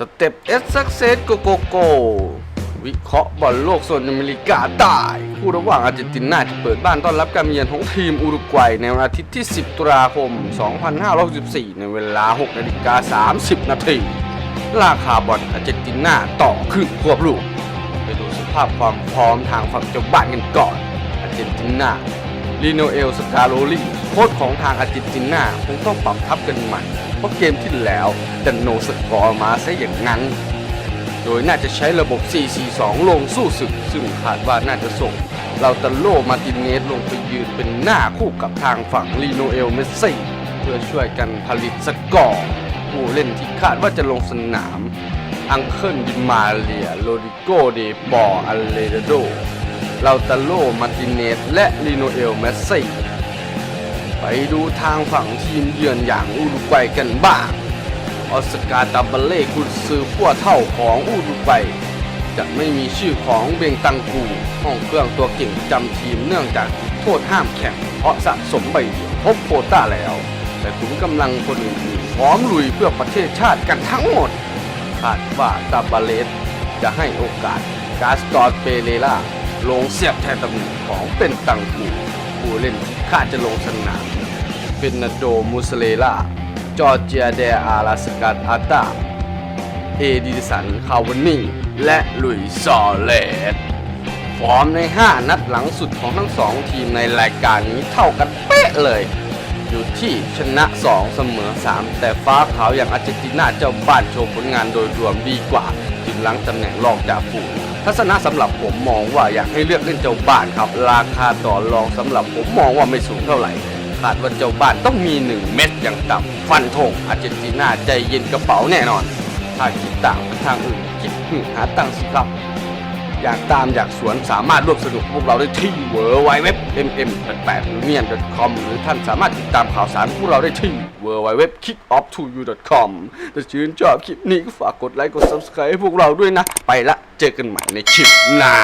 สเต็ปเอสซักเซสโกโกโกวิเคราะห์บอลโลกโซนอเมริกาใต้คู่ระหว่างอาร์เจนตินาที่เปิดบ้านต้อนรับการมาเยือนของทีมอุรุกวัยในวันอาทิตย์ที่ 10 ตุลาคม 2564 ในเวลา 6 นาฬิกา 30 นาทีราคาบอลอาร์เจนตินาต่อครึ่งควบลูก ไปดูสภาพความพร้อมทางฝั่งเจ้าบ้านกันก่อนอาร์เจนตินาลีโนเอลสกาโรลีโค้ชของทางอาร์เจนตินาคงต้องปรับทัพกันใหม่ เพราะเกมที่แล้วดันโนสกอร์มาซะอย่างนั้น โดยน่าจะใช้ระบบ 4-4-2 ลงสู้ศึก ซึ่งคาดว่าน่าจะส่งเราตาโลมาติเนสลงไปยืนเป็นหน้าคู่กับทางฝั่งลีโนเอลเมสซี่เพื่อช่วยกันผลิตสกอร์ผู้เล่นที่คาดว่าจะลงสนาม อังเคิลดิมาเลียโรดิโกเดบออัลเลโดเราตาโลมาติเนสและลีโนเอลเมสซี่ ดูทางฝั่งทีมเยือนอย่างอุรุกวัยกันบ้าง ออสการ์ตาบเล่กุนซือขั้วเท่าของอุรุกวัยจะไม่มีชื่อของเบงตังกูห้องเครื่องตัวเก่งจำทีมเนื่องจากโทษห้ามแข่ง เพราะสะสมใบเหลืองครบโคต้าแล้ว แต่ขุนกำลังคนอื่นๆพร้อมลุยเพื่อประเทศชาติกันทั้งหมดคาดว่าตาบาเลสจะให้โอกาสกาสตอร์เปเรล่าลงเสียบแทนตำแหน่งของเป็นตังกู ผู้เล่นที่คาดจะลงสนามเฟนนาโดมูสเลล่าจอร์เจียเดอาราสกาตอาตาเอดิสัน คาวานี่ และลุยซอเลสฟอร์มใน 5 นัดหลังสุดของทั้งสองทีมในรายการนี้เท่ากันเป๊ะเลย อยู่ที่ชนะ 2 เสมอ 3 แต่ฟ้าขาวอย่างอาร์เจนตินาเจ้าบ้านโชว์ผลงานโดยรวมดีกว่า หลังตำแหน่งรองจากฝูงทัศนะสำหรับผมมองว่าอยากให้เลือกเล่นเจ้าบ้านครับ ราคาต่อรองสำหรับผมมองว่าไม่สูงเท่าไหร่คาดว่าเจ้าบ้านต้องมี 1 เม็ดอย่างต่ำฟันธงอาร์เจนตินาใจเย็นกระเป๋าแน่นอน ถ้าคิดต่างไปทางอื่นคิดหาตังสิครับ อยากตามอยากสวนสามารถร่วมสนุกพวกเราได้ที่ w w w m m 8 8 u n i o n com หรือท่านสามารถติดตามข่าวสารพวกเราได้ที่ w w w kickoff to you com ถ้าชื่นชอบคลิปนี้ก็ฝากกดไลค์กด subscribe ให้พวกเราด้วยนะ ไปละเจอกันใหม่ในคลิปหน้า